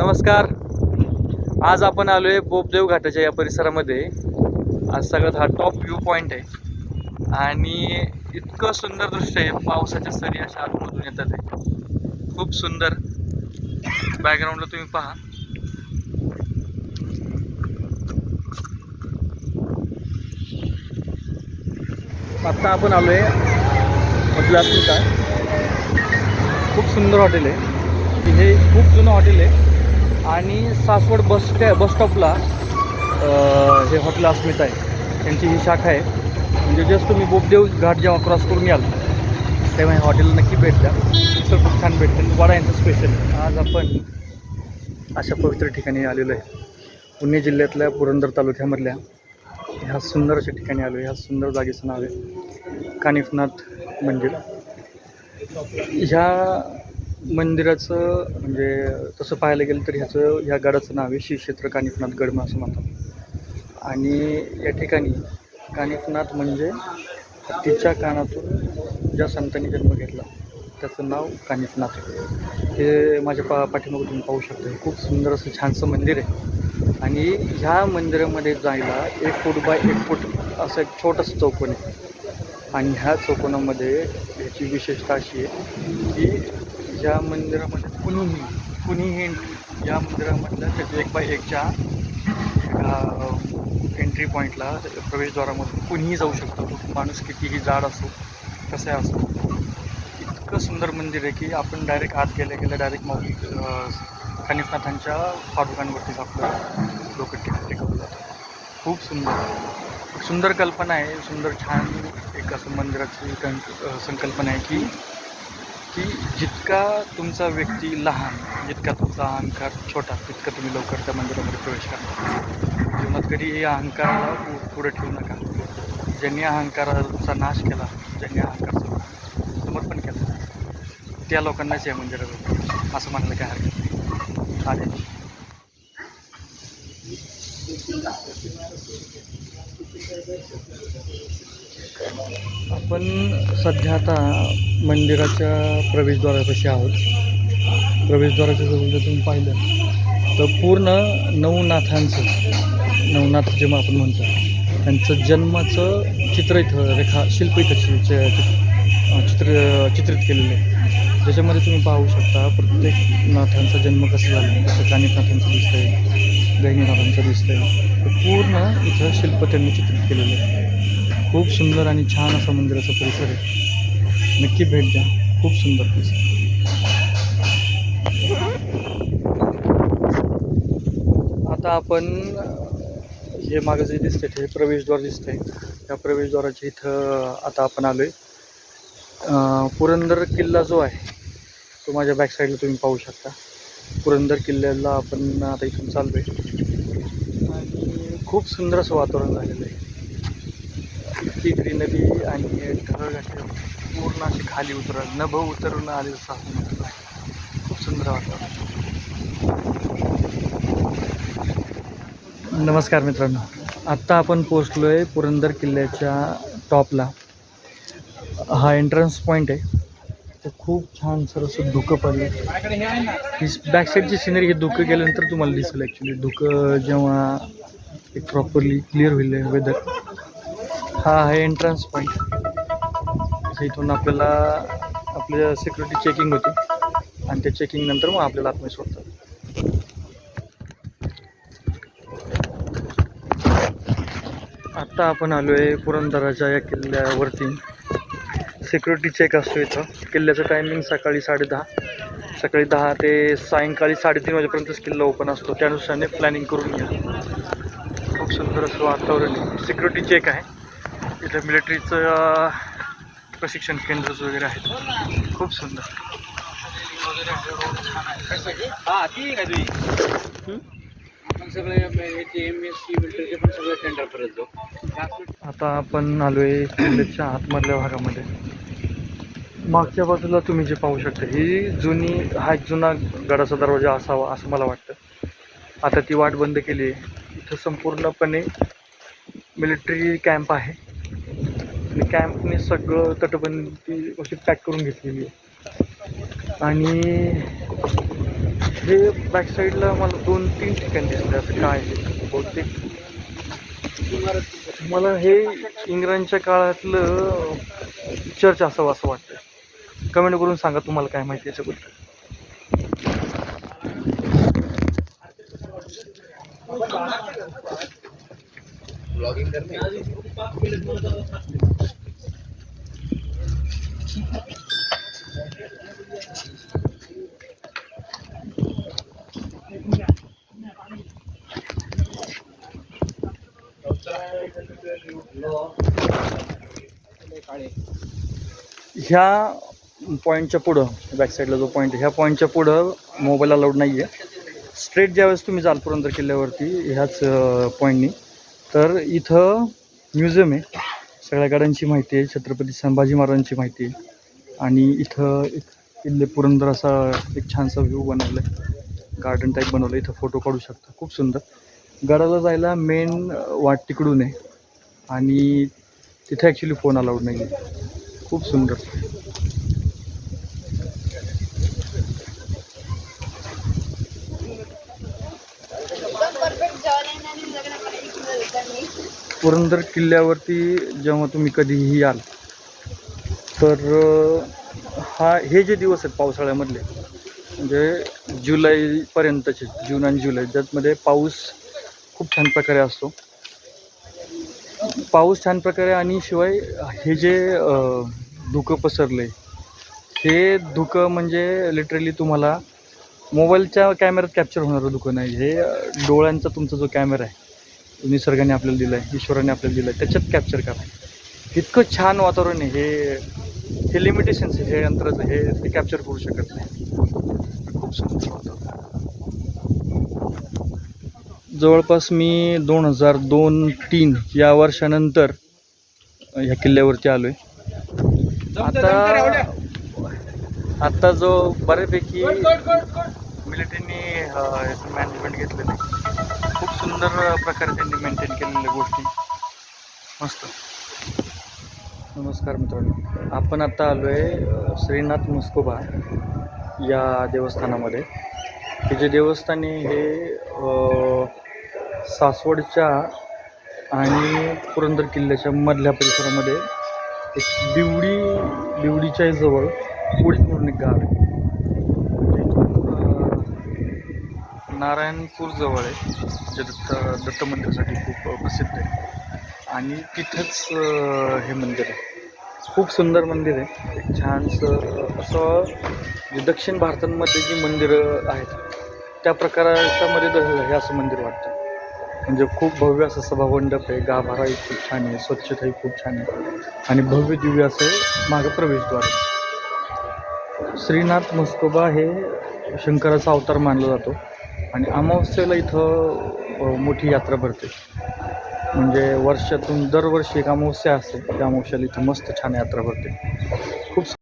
नमस्कार. आज आपण आलो आहे बोपदेव घाटाच्या या परिसरामध्ये. आज सगळ्यात हा टॉप व्ह्यू पॉईंट आहे. आणि इतकं सुंदर दृश्य आहे. पावसाच्या सरी अशा आतमधून येतात आहे खूप सुंदर. बॅकग्राऊंडला तुम्ही पहा. आत्ता आपण आलोय हॉटेल खूप सुंदर हॉटेल आहे. हे खूप जुनं हॉटेल आहे. आणि सासवड बस स्टॅ बस स्टॉपला हे हॉटेल अस्मिता आहे. त्यांची ही शाखा आहे. म्हणजे जस्ट तुम्ही बोपदेव घाट जेव्हा क्रॉस करून याल तेव्हा हे हॉटेल नक्की भेट द्या. तर खूप छान भेटते. वडा यांचं स्पेशल आज आपण अशा पवित्र ठिकाणी आलेलो आहे. पुणे जिल्ह्यातल्या पुरंदर तालुक्यामधल्या ह्या सुंदर अशा ठिकाणी आलो ह्या सुंदर जागेचं नाव आहे कानिफनाथ मंदिर. ह्या मंदिराचं म्हणजे तसं पाहायला गेलं तर ह्याचं ह्या गडाचं नाव आहे श्री क्षेत्र कानिफनाथ गड असं म्हणतात आणि या ठिकाणी कानिफनाथ म्हणजे हत्तीच्या कानातून ज्या संतांनी जन्म घेतला त्याचं नाव कानिफनाथ हे माझ्या पा पाठीमागं तुम्ही पाहू शकता. हे खूप सुंदर असं छानसं मंदिर आहे. आणि ह्या मंदिरामध्ये जायला एक फूट बाय एक फूट असं एक छोटंसं चौकोन आहे. आणि ह्या चौकोनामध्ये ह्याची विशेषता अशी आहे की या मंदिरामध्ये कुणीही कुणीही या मंदिरामधल्या त्याच्या एक बाय एकच्या एंट्री पॉईंटला त्याच्या प्रवेशद्वारामधून कुणीही जाऊ शकतो. तो माणूस कितीही जाड असो कसा असो इतकं सुंदर मंदिर आहे की आपण डायरेक्ट आत गेल्या गेल्या डायरेक्ट माऊली कानिफनाथांच्या पादुकांवरतीच आपलं लोक ठिकाणी करू जातं खूप सुंदर. सुंदर कल्पना आहे. सुंदर छान एक असं मंदिराची कं- संकल्पना आहे की की जितका तुमचा व्यक्ती लहान जितका तुमचा अहंकार छोटा तितका तुम्ही लवकर त्या मंदिरामध्ये प्रवेश करा जीवनात कधी या अहंकाराला पुढे ठेवू नका. ज्यांनी अहंकाराचा नाश केला ज्यांनी अहंकार समर्पण केलं त्या लोकांनाच या मंदिरात असं म्हणायला काय हरकत नाही. चालेल आपण सध्या आता मंदिराच्या प्रवेशद्वारापाशी आहोत. प्रवेशद्वाराच्या जवळ जर तुम्ही पाहिलं तर पूर्ण नवनाथांचं नवनाथ जेव्हा आपण म्हणतो त्यांचं जन्माचं चित्र इथं रेखा शिल्प इथं चित्र चित्रित केलेलं आहे. ज्याच्यामध्ये तुम्ही पाहू शकता प्रत्येक नाथांचा जन्म कसा झाला जसं कानिकनाथांचं दिसतंय गहिनीनाथांचं दिसतंय. तर पूर्ण इथं शिल्प त्यांनी चित्रित केलेलं आहे. खूप सुंदर आणि छान असा मंदिराचा परिसर आहे. नक्की भेट द्या. खूप सुंदर परिसर. आता आपण हे मागं जे दिसते ते प्रवेशद्वार दिसतंय. त्या प्रवेशद्वाराच्या इथं आता आपण आलो आहे पुरंदर किल्ला जो आहे तो माझ्या बॅक साईडला तुम्ही पाहू शकता. पुरंदर किल्ल्याला आपण आता इथून चाललोय. आणि खूप सुंदर असं वातावरण झालेलं आहे. इतकी नदी आणि ढग असे पूर्ण असे खाली उतरत नभ उतरून आले असं खूप सुंदर वाटतं नमस्कार मित्रांनो. आत्ता आपण पोचलो आहे पुरंदर किल्ल्याच्या टॉपला. हा एंट्रन्स पॉईंट आहे. तर खूप छान सर असं धुकं पडलं ही बॅक साईडची सिनरी हे धुकं गेल्यानंतर तुम्हाला दिसेल ॲक्च्युली धुकं जेव्हा एक प्रॉपरली क्लिअर होईल वेदर हा आहे एंट्रन्स पॉईंट इथून आपल्याला आपल्या सिक्युरिटी चेकिंग होते. आणि त्या चेकिंग नंतर मग आपल्याला आतमध्ये सोडतात आत्ता आपण आलो आहे पुरंदराच्या या किल्ल्यावरती. सिक्युरिटी चेक असतो इथं. किल्ल्याचं टायमिंग सकाळी साडेदहा. सकाळी दहा ते सायंकाळी साडेतीन वाजेपर्यंतच किल्ला ओपन असतो. त्यानुसारने प्लॅनिंग करून घ्या. खूप सुंदर असं वातावरण सिक्युरिटी चेक आहे. इथं मिलिटरीचं प्रशिक्षण केंद्र वगैरे आहेत. खूप सुंदर. हा आता आपण आलो आहे किल्ल्याच्या आतमधल्या भागामध्ये. मागच्या बाजूला तुम्ही जे पाहू शकता ही जुनी हा एक जुना गडाचा दरवाजा असावा असं मला वाटतं. आता ती वाट बंद केली आहे. इथं संपूर्णपणे मिलिटरी कॅम्प आहे. आणि कॅम्पने सगळं तटबंदी अशी पॅक करून घेतलेली आहे. आणि हे बॅक साईडला मला दोन तीन ठिकाणी दिसले असं काय आहे बहुतेक. मला हे इंग्रजांच्या काळातलं चर्च असावं असं वाटतं कमेंट करून सांगा तुम्हाला काय माहिती आहे करते ह्या पॉईंटच्या पुढं बॅकसाईडला जो पॉईंट आहे ह्या पॉईंटच्या पुढं मोबाईल अलाउड नाही आहे स्ट्रेट ज्यावेळेस तुम्ही जाल पुरंदर किल्ल्यावरती ह्याच पॉईंटनी तर इथं म्युझियम आहे. सगळ्या गाड्यांची माहिती आहे छत्रपती संभाजी महाराजांची माहिती आहे. आणि इथं एक किल्ले पुरंदर असा एक छानसा व्ह्यू बनवला आहे गार्डन टाईप बनवलं इथं फोटो काढू शकता. खूप सुंदर. गडाला जायला मेन वाट तिकडून आहे. आणि तिथे ॲक्च्युली फोन अलाउड नाही खूप सुंदर. पुरंदर किल्ल्यावरती जेव्हा तुम्ही कधीही याल तर हा हे जे दिवस आहेत पावसाळ्यामधले म्हणजे जुलैपर्यंतचे जून आणि जुलै ज्यातमध्ये पाऊस खूप छान प्रकारे असतो. पाऊस छान प्रकारे आणि शिवाय हे जे धुकं पसरलं आहे हे धुकं म्हणजे लिटरली तुम्हाला मोबाईलच्या कॅमेऱ्यात कॅप्चर होणारं धुकं नाही. हे डोळ्यांचा तुमचा जो कॅमेरा आहे निसर्गाने आपल्याला दिला आहे ईश्वराने आपल्याला दिलं आहे त्याच्यात कॅप्चर करा. इतकं छान वातावरण आहे. हे हे लिमिटेशन्स आहे हे यंत्राचं हे ते कॅप्चर करू शकत नाही. खूप सुंदर वातावरण. जवळपास मी दोन हजार दोन तीन या वर्षानंतर ह्या किल्ल्यावरती आलो आहे आता आता जो बऱ्यापैकी मिलिटरीने मॅनेजमेंट घेतलेलं आहे. खूप सुंदर प्रकारे त्यांनी मेंटेन केलेल्या गोष्टी. मस्त. नमस्कार मित्रांनो. आपण आता आलो आहे श्रीनाथ मुस्कोबा या देवस्थानामध्ये. हे जे देवस्थान आहे हे सासवडच्या आणि पुरंदर किल्ल्याच्या मधल्या परिसरामध्ये एक बिवडी बिवडीच्या जवळ उडीद म्हणून एक गाव आहे. म्हणजे नारायणपूर जवळ आहे. जे दत्त दत्त मंदिरासाठी खूप प्रसिद्ध आहे. आणि तिथंच हे मंदिर आहे. खूप सुंदर मंदिर आहे. एक छानसं असं जे दक्षिण भारतामध्ये जी मंदिरं आहेत त्या प्रकाराच्यामध्ये द- हे असं मंदिर वाटतं. म्हणजे खूप भव्य असं सभामंडप आहे. गाभाराही खूप छान आहे. स्वच्छताही खूप छान आहे. आणि भव्य दिव्य असं मागं प्रवेशद्वार आहे. श्रीनाथ मस्कोबा हे शंकराचा अवतार मानला जातो. आणि अमावस्येला इथं मोठी यात्रा भरते. म्हणजे वर्षातून दरवर्षी एक अमावस्या असते. त्या अमावस्याला इथं मस्त छान यात्रा भरते. खूप